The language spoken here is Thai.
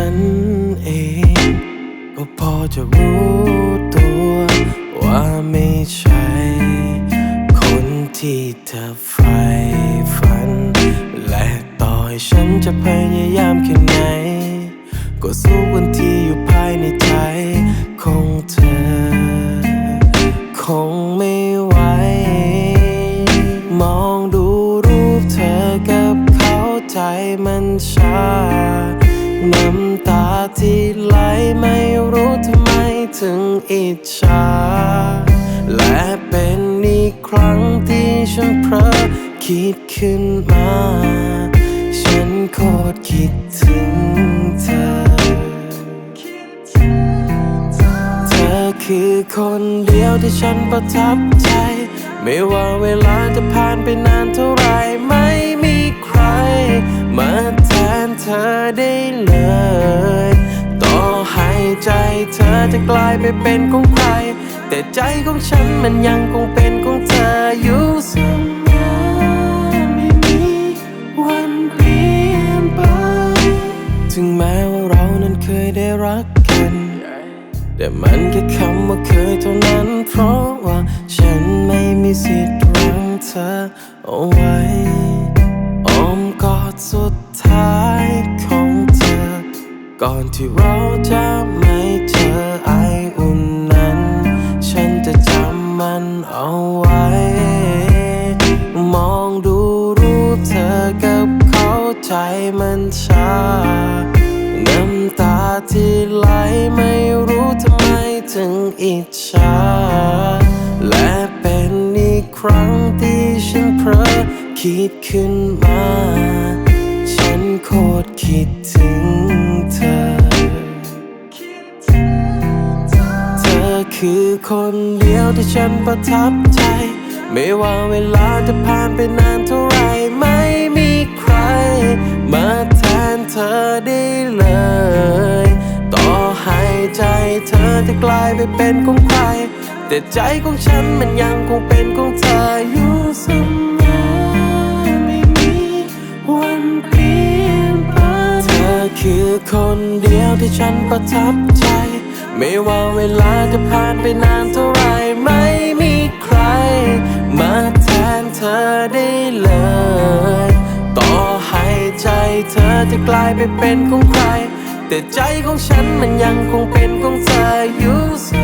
ันเอง ก็พอจะรู้ตัวว่าไม่ใช่ คนที่เธอใฝ่ฝัน และต่อให้ฉันจะพยายามแค่ไหน ก็สู้วันที่อยู่ภายในใจของเธอ คงไม่ไหว มองดูรูปเธอกับเขาใจมันชา น้ำตาที่ไหลไม่รู้ทำไมถึงอิจฉา และเป็นอีกครั้งที่ฉันเพลอคิดขึ้นมา ฉันโคตรคิดถึงเธอ เธอคือคนเดียวที่ฉันประทับใจ ไม่ว่าเวลาจะผ่านไปนานเท่าไรไม่มีใคร มาแทนเธอได้เลย เธอจะกลายไปเป็นของใคร แต่ใจของฉันมันยังคงเป็นของเธออยู่เสมอไม่มีวันเปลี่ยนไป ถึงแม้ว่าเรานั้นเคยได้รักกัน แต่มันแค่คำว่าเคยเท่านั้น เพราะว่าฉันไม่มีสิทธิ์รั้งเธอเอาไว้อ้อมกอดสุดท้าย ก่อนที่เราจะไม่เจอไออุ่นนั้น ฉันจะจำมันเอาไว้ มองดูรูปเธอกับเขาใจมันชาน้ำตาที่ไหลไม่รู้ทำไมถึงอิจฉาและเป็นอีกครั้งที่ฉันเพลอคิดขึ้นมา คือคนเดียวที่ฉันประทับใจ ไม่ว่าเวลาจะผ่านไปนานเท่าไรไม่มีใคร มาแทนเธอได้เลย ต่อให้ใจเธอจะกลายไปเป็นของใคร แต่ใจของฉันมันยังคงเป็นของเธออยู่เสมอไม่มีวันเปลี่ยนไปเธอคือคนเดียวที่ฉันประทับใจ ไม่ว่าเวลาจะผ่านไปนานเท่าไรไม่มีใคร มาแทนเธอได้เลย ต่อให้ใจเธอจะกลายไปเป็นของใคร แต่ใจของฉันมันยังคงเป็นของเธออยู่เสมอ